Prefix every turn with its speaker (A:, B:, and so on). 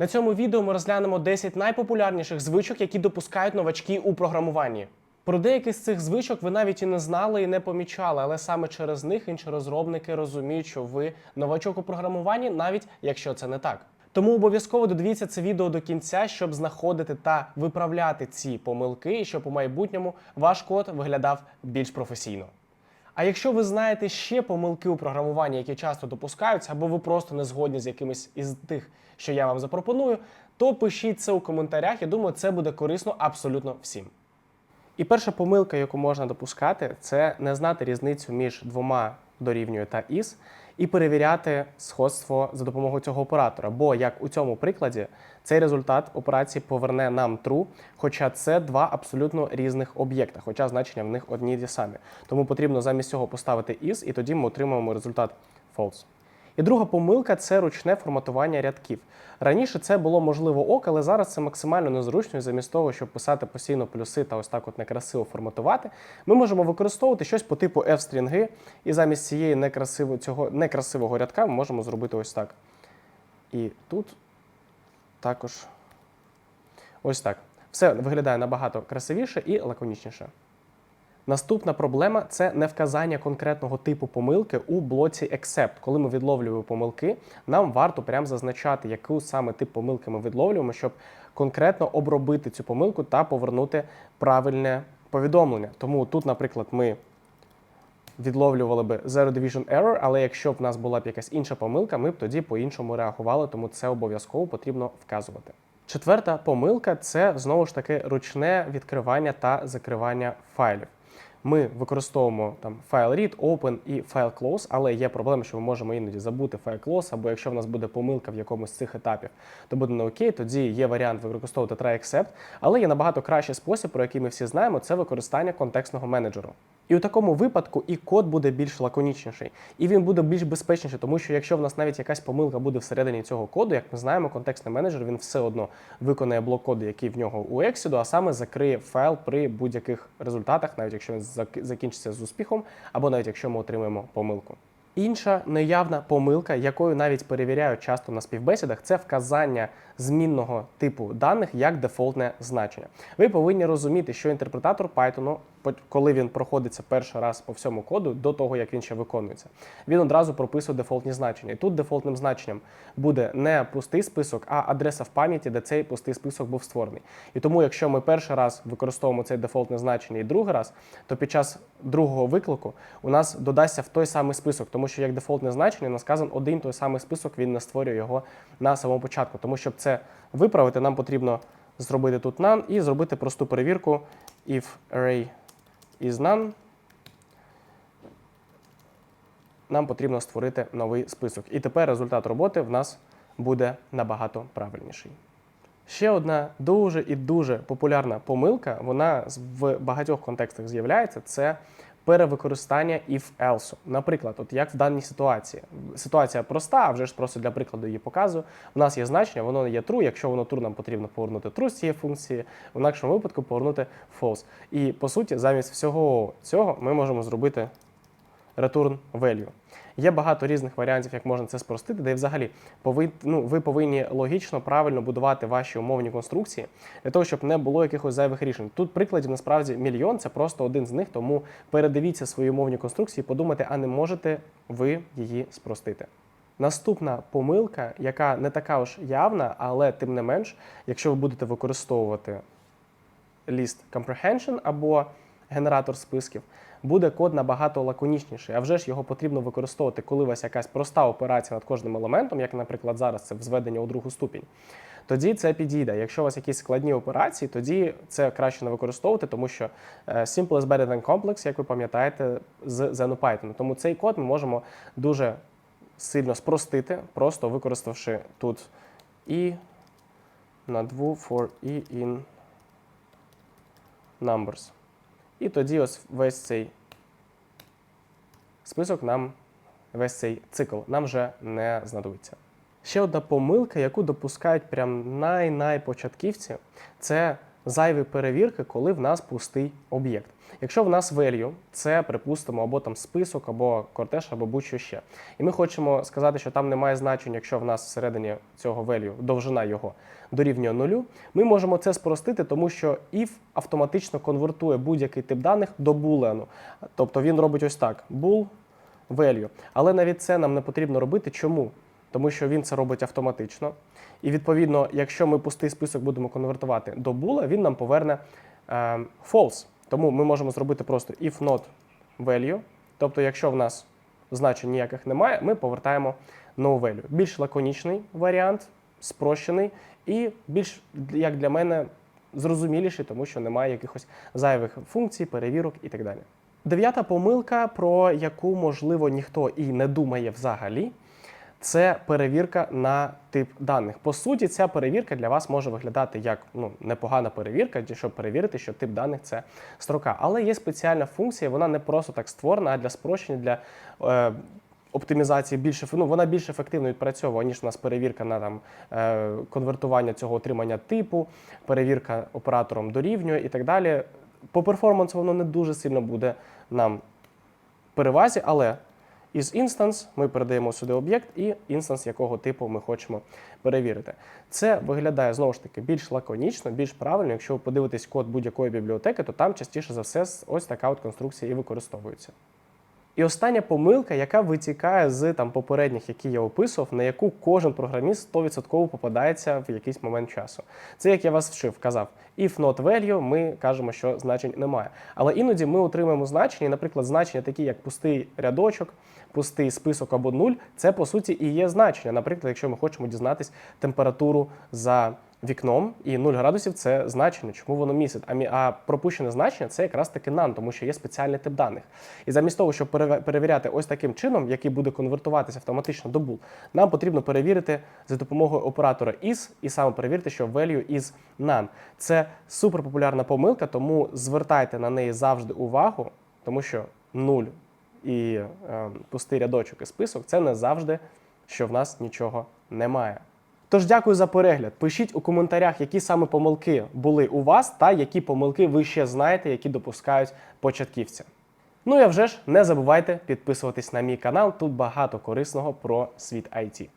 A: На цьому відео ми розглянемо 10 найпопулярніших звичок, які допускають новачки у програмуванні. Про деякі з цих звичок ви навіть і не знали і не помічали, але саме через них інші розробники розуміють, що ви новачок у програмуванні, навіть якщо це не так. Тому обов'язково додивіться це відео до кінця, щоб знаходити та виправляти ці помилки, і щоб у майбутньому ваш код виглядав більш професійно. А якщо ви знаєте ще помилки у програмуванні, які часто допускаються, або ви просто не згодні з якимись із тих, що я вам запропоную, то пишіть це у коментарях. Я думаю, це буде корисно абсолютно всім. І перша помилка, яку можна допускати, це не знати різницю між двома дорівнює та із, і перевіряти сходство за допомогою цього оператора. Бо, як у цьому прикладі, цей результат операції поверне нам true, хоча це два абсолютно різних об'єкта, хоча значення в них одні й ті самі. Тому потрібно замість цього поставити is, і тоді ми отримаємо результат false. І друга помилка це ручне форматування рядків. Раніше це було можливо ок, але зараз це максимально незручно. І замість того, щоб писати постійно плюси та ось так от некрасиво форматувати, ми можемо використовувати щось по типу f-стрінги, і замість цієї некрасивого, цього некрасивого рядка ми можемо зробити ось так. І тут також ось так. Все виглядає набагато красивіше і лаконічніше. Наступна проблема це невказання конкретного типу помилки у блоці except. Коли ми відловлюємо помилки, нам варто прямо зазначати, яку саме тип помилки ми відловлюємо, щоб конкретно обробити цю помилку та повернути правильне повідомлення. Тому тут, наприклад, ми відловлювали би Zero Division Error, але якщо б в нас була б якась інша помилка, ми б тоді по-іншому реагували, тому це обов'язково потрібно вказувати. Четверта помилка це знову ж таки ручне відкривання та закривання файлів. Ми використовуємо там файл read, open і файл close, але є проблема, що ми можемо іноді забути файл close, або якщо в нас буде помилка в якомусь з цих етапів, то буде не окей. Тоді є варіант використовувати try except, але є набагато кращий спосіб, про який ми всі знаємо, це використання контекстного менеджеру. І у такому випадку і код буде більш лаконічніший, і він буде більш безпечніший, тому що якщо в нас навіть якась помилка буде всередині цього коду, як ми знаємо, контекстний менеджер він все одно виконає блок коду, який в нього у Exodus, а саме закриє файл при будь-яких результатах, навіть якщо він закінчиться з успіхом, або навіть якщо ми отримаємо помилку. Інша неявна помилка, якою навіть перевіряють часто на співбесідах, це вказання змінного типу даних як дефолтне значення. Ви повинні розуміти, що інтерпретатор Python, коли він проходиться перший раз по всьому коду, до того як він ще виконується, він одразу прописує дефолтні значення. І тут дефолтним значенням буде не пустий список, а адреса в пам'яті, де цей пустий список був створений. І тому, якщо ми перший раз використовуємо це дефолтне значення і другий раз, то під час другого виклику у нас додасться в той самий список, тому що як дефолтне значення нас сказано один той самий список, він не створює його на самому початку. Тому щоб це виправити, нам потрібно зробити тут none і зробити просту перевірку if array is none. Нам потрібно створити новий список. І тепер результат роботи в нас буде набагато правильніший. Ще одна дуже і дуже популярна помилка, вона в багатьох контекстах з'являється, це перевикористання if-else. Наприклад, от як в даній ситуації. Ситуація проста, а вже ж просто для прикладу її показую. У нас є значення, воно є true. Якщо воно true, нам потрібно повернути true з цієї функції, в інакшому випадку повернути false. І по суті, замість всього цього ми можемо зробити return value. Є багато різних варіантів, як можна це спростити, де взагалі пови, ну, ви повинні логічно, правильно будувати ваші умовні конструкції для того, щоб не було якихось зайвих рішень. Тут прикладів насправді мільйон, це просто один з них, тому передивіться свої умовні конструкції, подумайте, а не можете ви її спростити. Наступна помилка, яка не така ж явна, але тим не менш, якщо ви будете використовувати list comprehension або генератор списків, буде код набагато лаконічніший. А вже ж його потрібно використовувати, коли у вас якась проста операція над кожним елементом, як, наприклад, зараз це зведення у другу ступінь. Тоді це підійде. Якщо у вас якісь складні операції, тоді це краще не використовувати, тому що е, simple is better than complex, як ви пам'ятаєте, з ZenUPython. Тому цей код ми можемо дуже сильно спростити, просто використавши тут і надву for і in numbers. І тоді ось весь цей список нам, весь цей цикл нам вже не знадобиться. Ще одна помилка, яку допускають прям най-найпочатківці, це зайві перевірки, коли в нас пустий об'єкт. Якщо в нас value, це припустимо або там список, або кортеж, або будь-що ще. І ми хочемо сказати, що там немає значень, якщо в нас всередині цього value довжина його дорівнює нулю, ми можемо це спростити, тому що if автоматично конвертує будь-який тип даних до boolean. Тобто він робить ось так: bool value. Але навіть це нам не потрібно робити. Чому? Тому що він це робить автоматично. І відповідно, якщо ми пустий список будемо конвертувати до була, він нам поверне е, false. Тому ми можемо зробити просто if not value. Тобто, якщо в нас значень ніяких немає, ми повертаємо no value. Більш лаконічний варіант, спрощений і більш, як для мене, зрозуміліший, тому що немає якихось зайвих функцій, перевірок і так далі. Дев'ята помилка, про яку, можливо, ніхто і не думає взагалі, це перевірка на тип даних. По суті, ця перевірка для вас може виглядати як ну, непогана перевірка, щоб перевірити, що тип даних це строка. Але є спеціальна функція, вона не просто так створена, а для спрощення, для е, оптимізації більше ну, вона більш ефективно відпрацьовує, ніж у нас перевірка на там, е, конвертування цього отримання типу, перевірка оператором дорівнює і так далі. По перформансу воно не дуже сильно буде нам перевазі, але із інстанс ми передаємо сюди об'єкт і інстанс, якого типу ми хочемо перевірити. Це виглядає знову ж таки більш лаконічно, більш правильно. Якщо ви подивитесь код будь-якої бібліотеки, то там частіше за все ось така от конструкція і використовується. І остання помилка, яка витікає з там попередніх, які я описував, на яку кожен програміст 100% попадається в якийсь момент часу. Це як я вас вчив, казав, if not value, ми кажемо, що значень немає. Але іноді ми отримуємо значення, наприклад, значення такі, як пустий рядочок, пустий список або нуль, це по суті і є значення. Наприклад, якщо ми хочемо дізнатись температуру за вікном, і 0 градусів це значення, чому воно містить. А, пропущене значення це якраз таки none, тому що є спеціальний тип даних. І замість того, щоб перевіряти ось таким чином, який буде конвертуватися автоматично до bool, нам потрібно перевірити за допомогою оператора is і саме перевірити, що value is none. Це суперпопулярна помилка, тому звертайте на неї завжди увагу, тому що 0 і е, пустий рядочок і список це не завжди, що в нас нічого немає. Тож дякую за перегляд. Пишіть у коментарях, які саме помилки були у вас, та які помилки ви ще знаєте, які допускають початківці. Ну і вже ж не забувайте підписуватись на мій канал. Тут багато корисного про світ IT.